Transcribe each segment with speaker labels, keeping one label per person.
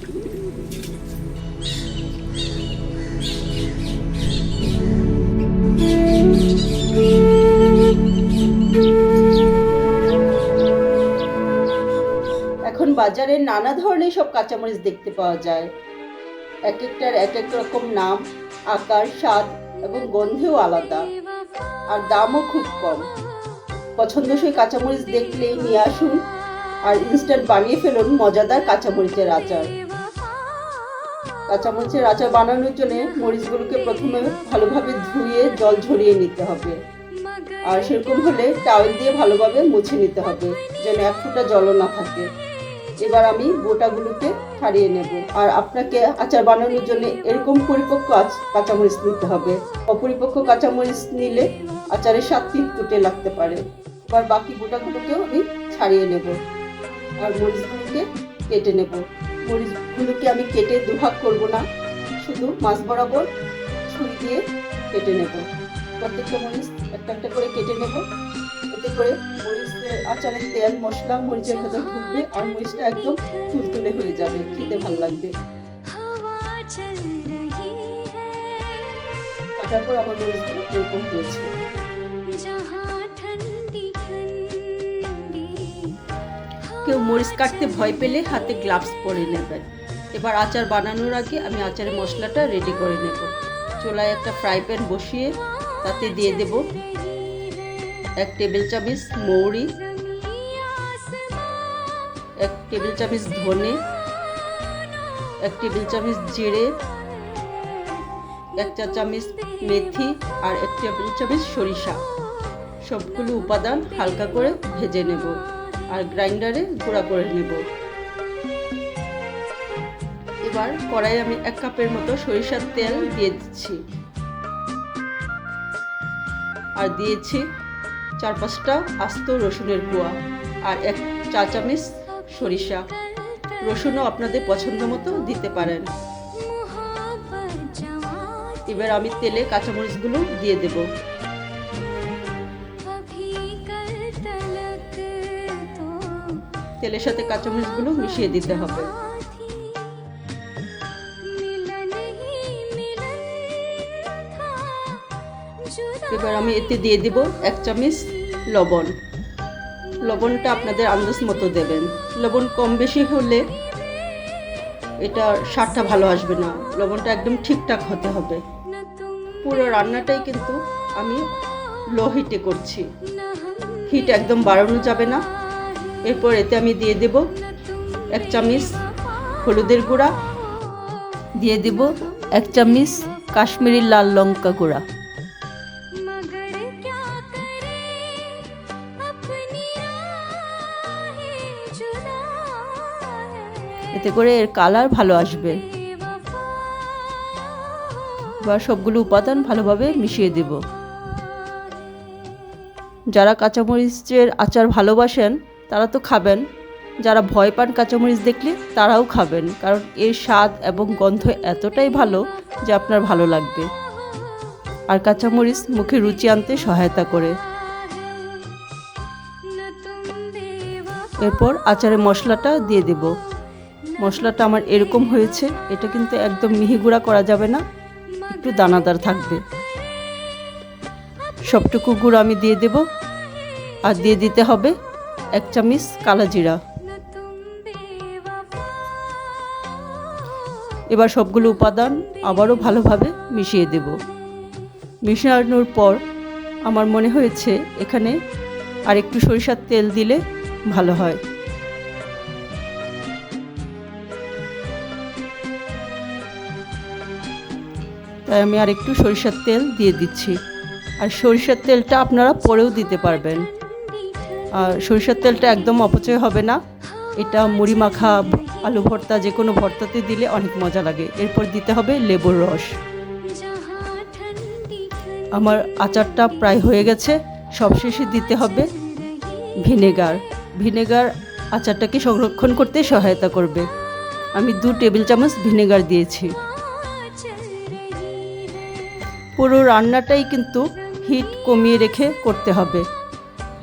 Speaker 1: এখন বাজারে নানা ধরনের সব কাঁচামরিচ দেখতে পাওয়া যায়। এক একটার এক এক রকম নাম, আকার, স্বাদ এবং গন্ধেও আলাদা। আর দামও খুব কম। পছন্দসই কাঁচামরিচ দেখলেই নিয়ে আসুন আর ইনস্ট্যান্ট বানিয়ে ফেলুন মজাদার কাঁচামরিচের আচার। কাঁচামরিচের আচার বানানোর জন্য মরিচগুলোকে প্রথমে ভালোভাবে ধুয়ে জল ঝরিয়ে নিতে হবে। আর সেরকম হলে টাওয়েল দিয়ে ভালোভাবে মুছে নিতে হবে, যেন এক ফোঁটা জলও না থাকে। এবার আমি গোটাগুলোকে ছাড়িয়ে নেব। আর আপনাকে আচার বানানোর জন্য এরকম পরিপক্ক কাঁচামরিচ নিতে হবে। অপরিপক্ক কাঁচামরিচ নিলে আচারের স্বাদ তিতকুটে লাগতে পারে। এবার বাকি গোটাগুলোকেও আমি ছাড়িয়ে নেব। আর মরিচগুলোকে কেটে নেব। মরিচগুলোকে আমি কেটে দুভাগ করব না। শুধু মাছ বরাবর ছুরি দিয়ে কেটে নেব। প্রত্যেকটা মরিচ একটা একটা করে কেটে নেব। এতে করে মরিচের আচারের তেল, মশলা, মরিচের ভেতর ঢুকবে আর মরিচটা একদম তুলতুলে হয়ে যাবে। খেতে ভালো লাগবে। তারপর আমার মরিচগুলো এরকম হয়েছে। কেউ মরিচ কাটতে ভয় পেলে হাতে গ্লাভস পরে নেবেন এবার আচার বানানোর আগে আমি আচারের মশলাটা রেডি করে নেব। চুলায় একটা ফ্রাই প্যান বসিয়ে তাতে দিয়ে দেব এক টেবিল চামচ মৌরি, এক টেবিল চামচ ধনে, এক টেবিল চামচ জিরে, এক চা চামচ মেথি আর এক টেবিল চামচ সরিষা। সবগুলো উপাদান হালকা করে ভেজে নেব। আর গ্রাইন্ডারে গুঁড়া করে নেব। এবার কড়াই আমি এক কাপের মতো সরিষার তেল দিয়ে দিচ্ছি। আর দিয়েছি চার পাঁচটা আস্ত রসুনের কুয়া আর এক চা চামচ সরিষা। রসুনও আপনাদের পছন্দ মতো দিতে পারেন। এবার আমি তেলে কাঁচামরিচগুলো দিয়ে দেবো। তেলের সাথে কাঁচামরিচগুলো মিশিয়ে দিতে হবে। এবার আমি এতে দিয়ে দিব এক চামচ লবণ। লবণটা আপনাদের আন্দাজ মতো দেবেন। লবণ কম বেশি হলে এটা স্বাদটা ভালো আসবে না। লবণটা একদম ঠিকঠাক হতে হবে। পুরো রান্নাটাই কিন্তু আমি লো হিটে করছি। হিট একদম বাড়ানো যাবে না। এরপর এতে আমি দিয়ে দেব এক চামচ হলুদের গুঁড়া দিয়ে দেব এক চামচ কাশ্মীরি লাল লঙ্কা গুঁড়া। এতে করে এর কালার ভালো আসবে। এবার সবগুলো উপাদান ভালোভাবে মিশিয়ে দেব। যারা কাঁচামরিচের আচার ভালোবাসেন তারা তো খাবেন। যারা ভয় পান কাঁচামরিচ দেখলে তারাও খাবেন, কারণ এর স্বাদ এবং গন্ধ এতটাই ভালো যে আপনার ভালো লাগবে। আর কাঁচামরিচ মুখে রুচি আনতে সহায়তা করে। এরপর আচারে মশলাটা দিয়ে দেব। মশলাটা আমার এরকম হয়েছে, এটা কিন্তু একদম মিহি গুঁড়া করা যাবে না, একটু দানাদার থাকবে। সবটুকু গুঁড়ো আমি দিয়ে দেব। আর দিয়ে দিতে হবে এক চামচ কালো জিরা। এবার সবগুলো উপাদান আবারও ভালোভাবে মিশিয়ে দেব। মিশানোর পর আমার মনে হয়েছে এখানে আর একটু সরিষার তেল দিলে ভালো হয়। তাই আমি আর একটু সরিষার তেল দিয়ে দিচ্ছি। আর সরিষার তেলটা আপনারা পরেও দিতে পারবেন। সরিষার তেলটা একদম অপচয় হবে না। এটা মুড়ি মাখা আলু ভর্তা, যে কোনো ভর্তাতে দিলে অনেক মজা লাগে। এরপর দিতে হবে লেবুর রস। আমার আচারটা প্রায় হয়ে গেছে। সবশেষে দিতে হবে ভিনেগার। ভিনেগার আচারটাকে সংরক্ষণ করতে সহায়তা করবে। আমি দু টেবিল চামচ ভিনেগার দিয়েছি। পুরো রান্নাটাই কিন্তু হিট কমিয়ে রেখে করতে হবে।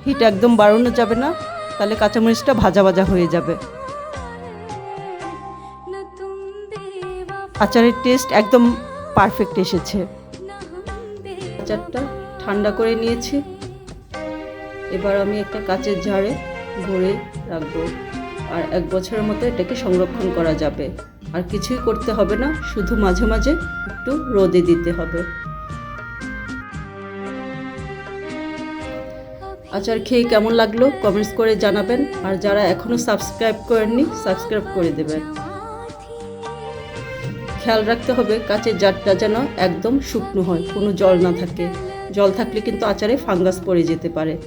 Speaker 1: হিট একদম বাড়ানো যাবে না, তাহলে কাঁচামরিচটা ভাজা ভাজা হয়ে যাবে। আচারের টেস্ট একদম পারফেক্ট এসেছে। আচারটা ঠান্ডা করে নিয়েছি। এবার আমি একটা কাঁচের ঝাড়ে ভরে রাখব। আর এক বছরের মতো এটাকে সংরক্ষণ করা যাবে। আর কিছুই করতে হবে না, শুধু মাঝে মাঝে একটু রোদে দিতে হবে। আচার খেয়ে কেমন লাগল কমেন্টস করে জানাবেন। আর যারা এখনও সাবস্ক্রাইব করেননি, সাবস্ক্রাইব করে দেবেন। খেয়াল রাখতে হবে, কাচের জারটা যেন একদম শুকনো হয়, কোনো জল না থাকে। জল থাকলে কিন্তু আচারে ফাঙ্গাস পড়ে যেতে পারে।